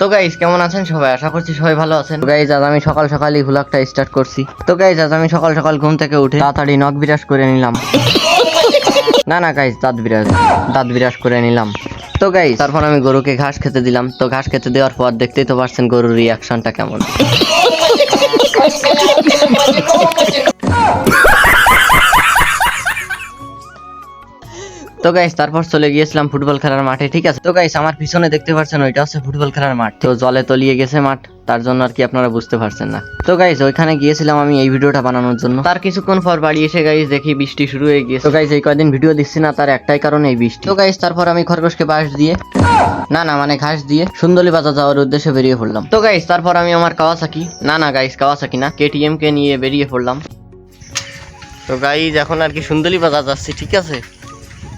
তো গাইজ কেমন আছেন সবাই? আশা করছি সবাই ভালো আছেন। গাইজ আজ আমি সকাল সকালই ভ্লগটা স্টার্ট করছি। তো গাইজ আজ আমি সকাল সকাল ঘুম থেকে উঠে তাড়াতাড়ি নখ বিরাজ করে নিলাম। না না গাইজ দাঁত বিরাজ দাঁত বিরাজ করে নিলাম। তো গাইজ তারপর আমি গরুকে ঘাস খেতে দিলাম। তো ঘাস খেতে দেওয়ার পর দেখতেই তো পারছেন গরুর রিয়াকশনটা কেমন। তো গাইস তারপর চলে গিয়েছিলাম ফুটবল খেলার মাঠে, ঠিক আছে? তো গাইস আমার পিছনে দেখতে পাচ্ছেন, ওইটা হচ্ছে ফুটবল খেলার মাঠ। তো জলে তলিয়ে গেছে মাঠ, তার জন্য আর কি আপনারা বুঝতে পারছেন না। তো গাইস ওইখানে গিয়েছিলাম আমি এই ভিডিওটা বানানোর জন্য। তার কিছুক্ষণ পর বাড়ি এসে গাইস দেখি বৃষ্টি শুরু হয়ে গিয়েছে। তো গাইস এই কয়দিন ভিডিও দিচ্ছি না, তার একটাই কারণ এই বৃষ্টি। তো গাইস তারপর আমি খরগোশকে বাঁশ দিয়ে না না মানে ঘাস দিয়ে সুন্দরী বাজার যাওয়ার উদ্দেশ্যে বেরিয়ে পড়লাম। তো গাইস তারপর আমি আমার কাওয়াসাকি না না গাইস কাওয়াসাকি না কেটিএম কে নিয়ে বেরিয়ে পড়লাম। তো গাইজ এখন আর কি সুন্দরী বাজার যাচ্ছি, ঠিক আছে?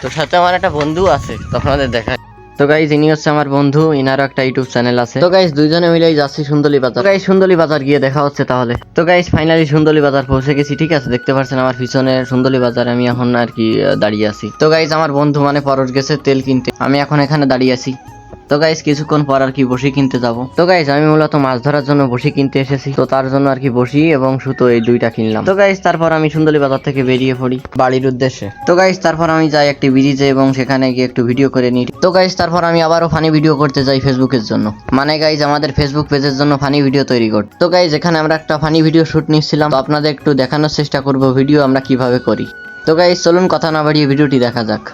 তো সাথে আমার একটা বন্ধু আছে তো আপনাদের দেখা। তো গাইজ ইনি হচ্ছে আমার বন্ধু, ইনারও একটা ইউটিউব চ্যানেল আছে। তো গাইজ দুইজনে মিলেই যাচ্ছি সুন্দরী বাজার। গাইজ সুন্দরী বাজার গিয়ে দেখা হচ্ছে তাহলে। তো গাইজ ফাইনালি সুন্দরী বাজার পৌঁছে গেছি, ঠিক আছে? দেখতে পাচ্ছেন আমার পিছনে সুন্দরী বাজার, আমি এখন আর কি দাঁড়িয়ে আছি। তো গাইজ আমার বন্ধু মানে পরশ গেছে তেল কিনতে। আমি এখন এখানে দাঁড়িয়ে আছি। তো গাইজ কিছুক্ষণ পর আর কি বসি কিনতে যাব। তো গাইজ আমি মূলত মাছ ধরার জন্য বসি কিনতে এসেছি। তো তার জন্য আর কি বসি এবং সুতো এই দুইটা কিনলাম। তো গাইজ তারপর আমি সুন্দরী বাজার থেকে বেরিয়ে পড়ি বাড়ির উদ্দেশ্যে। তো গাইজ তারপর আমি যাই একটি ব্রিজে এবং সেখানে গিয়ে একটু ভিডিও করে নিই। তো গাইজ তারপর আমি আবারও ফানি ভিডিও করতে যাই ফেসবুকের জন্য। মানে গাইজ আমাদের ফেসবুক পেজের জন্য ফানি ভিডিও তৈরি কর তো গাইজ এখানে আমরা একটা ফানি ভিডিও শুট নিচ্ছিলাম। তো আপনাদের একটু দেখানোর চেষ্টা করব ভিডিও আমরা কীভাবে করি। তো গাইজ চলুন কথা না বাড়িয়ে ভিডিওটি দেখা যাক।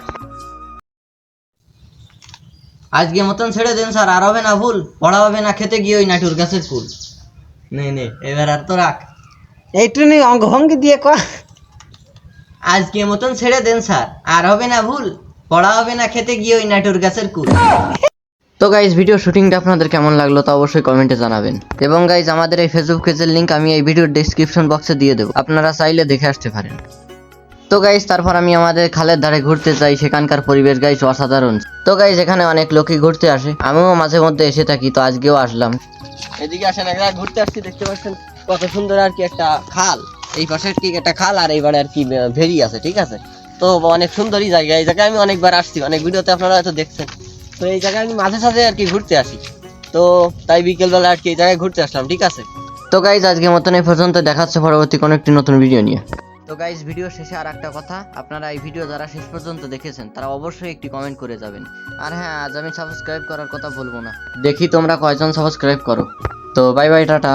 আজকে মতন ছেড়ে দেন স্যার আর হবে না ভুল পড়া হবে না খেতে গিয়ে ওই নাটুর গাছের ফুল নে নে এবার আর তো রাখ। এইটু নি অঙ্গ ভঙ্গি দিয়ে ক। আজকে মতন ছেড়ে দেন স্যার আর হবে না ভুল পড়া হবে না খেতে গিয়ে ওই নাটুর গাছের কুল। তো গাইজ ভিডিও শুটিংটা আপনাদের কেমন লাগল তা অবশ্যই কমেন্টে জানাবেন। এবং গাইজ আমাদের এই ফেসবুক পেজের লিংক আমি এই ভিডিওর ডেসক্রিপশন বক্সে দিয়ে দেবো। আপনারা চাইলে দেখে আসতে পারেন। তো গাইজ তারপর আমি আমাদের খালের ধারে ঘুরতে যাই সেখানকার পরিবেশ গাইজ অসাধারণ। তো গাইজ এখানে অনেক লোকই ঘুরতে আসে আমিও মাঝে মধ্যে এসে থাকি তো আজকেও আসলাম। এদিকে আসেন একটা ঘুরতে আসছি দেখতে পাচ্ছেন কত সুন্দর আর কি একটা খাল। এই পাশে কি একটা খাল আর এইবারে আর কি ভেরি আছে ঠিক আছে? তো অনেক সুন্দরই জায়গা এই জায়গায় আমি অনেকবার আসছি অনেক ভিডিওতে আপনারা হয়তো দেখছেন। তো এই জায়গায় আমি মাঝে সাঝে আর কি ঘুরতে আসি। তো তাই বিকেলবেলা আর কি এই জায়গায় ঘুরতে আসলাম ঠিক আছে? তো গাইজ আজকে মতন এই পর্যন্ত দেখাচ্ছে পরবর্তী কোনো একটি নতুন ভিডিও নিয়ে। তো গাইজ ভিডিও শেষে আর একটা কথা। আপনারা এই ভিডিও যারা শেষ পর্যন্ত দেখেছেন, তারা অবশ্যই একটি কমেন্ট করে যাবেন। আর হ্যাঁ আজ আমি সাবস্ক্রাইব করার কথা বলব না। দেখি তোমরা কয়জন সাবস্ক্রাইব করো। তো বাই বাই টাটা।